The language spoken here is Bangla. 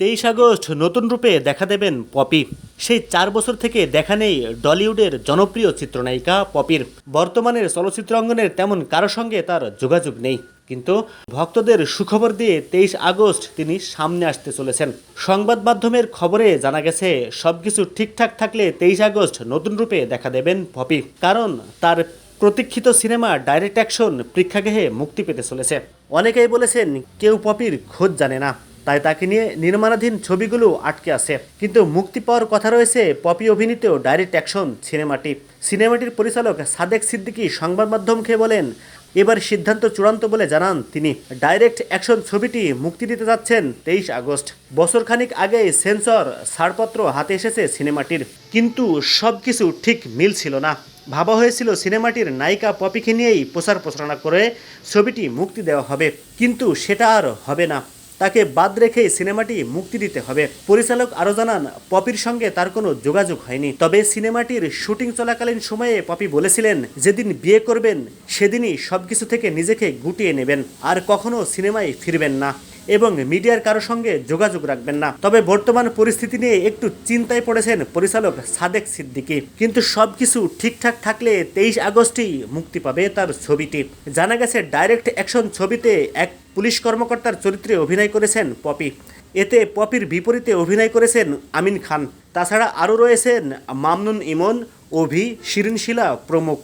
তেইশ আগস্ট নতুন রূপে দেখা দেবেন পপি। সেই চার বছর থেকে দেখা নেই ডলিউডের জনপ্রিয় চিত্রনায়িকা পপির। বর্তমানের চলচ্চিত্র অঙ্গনের তেমন কারও সঙ্গে তার যোগাযোগ নেই। কিন্তু ভক্তদের সুখবর দিয়ে তেইশ আগস্ট তিনি সামনে আসতে চলেছেন। সংবাদ মাধ্যমের খবরে জানা গেছে, সবকিছু ঠিকঠাক থাকলে তেইশ আগস্ট নতুন রূপে দেখা দেবেন পপি। কারণ তার প্রতীক্ষিত সিনেমা ডাইরেক্ট অ্যাকশন প্রেক্ষাগৃহে মুক্তি পেতে চলেছে। অনেকেই বলেছেন, কেউ পপির খোঁজ জানে না। তাই তাকে নিয়ে নির্মাণাধীন ছবিগুলো আটকে আছে। কিন্তু মুক্তি পাওয়ার কথা রয়েছে পপি অভিনীত ডাইরেক্ট অ্যাকশন সিনেমাটি। সিনেমাটির পরিচালক সাদেক সিদ্দিকি সংবাদ মাধ্যমকে বলেন, এবার সিদ্ধান্ত চূড়ান্ত বলে জানান তিনি। ডাইরেক্ট অ্যাকশন ছবিটি মুক্তি দিতে যাচ্ছেন তেইশ আগস্ট। বছর বছরখানিক আগে সেন্সর ছাড়পত্র হাতে এসেছে সিনেমাটির। কিন্তু সব কিছু ঠিক মিল ছিল না। ভাবা হয়েছিল সিনেমাটির নায়িকা পপিকে নিয়েই প্রচার প্রচারণা করে ছবিটি মুক্তি দেওয়া হবে। কিন্তু সেটা আর হবে না। তাকে বাদ রেখেই সিনেমাটি মুক্তি দিতে হবে। পরিচালক আরও জানান, পপির সঙ্গে তার কোনো যোগাযোগ হয়নি। তবে সিনেমাটির শুটিং চলাকালীন সময়ে পপি বলেছিলেন, যেদিন বিয়ে করবেন, সেদিনই সব কিছু থেকে নিজেকে গুটিয়ে নেবেন। আর কখনো সিনেমায় ফিরবেন না। এবং মিডিয়ার কারও সঙ্গে যোগাযোগ রাখবেন না। তবে বর্তমান পরিস্থিতি নিয়ে একটু চিন্তায় পড়েছেন পরিচালক সাদেক সিদ্দিকি। কিন্তু সবকিছু ঠিকঠাক থাকলে তেইশ আগস্টই মুক্তি পাবে তার ছবিটি। জানা গেছে, ডাইরেক্ট অ্যাকশন ছবিতে এক পুলিশ কর্মকর্তার চরিত্রে অভিনয় করেছেন পপি। এতে পপির বিপরীতে অভিনয় করেছেন আমিন খান। তাছাড়া আরও রয়েছেন মামনুন ইমন অভি শিরিন শিলা প্রমুখ।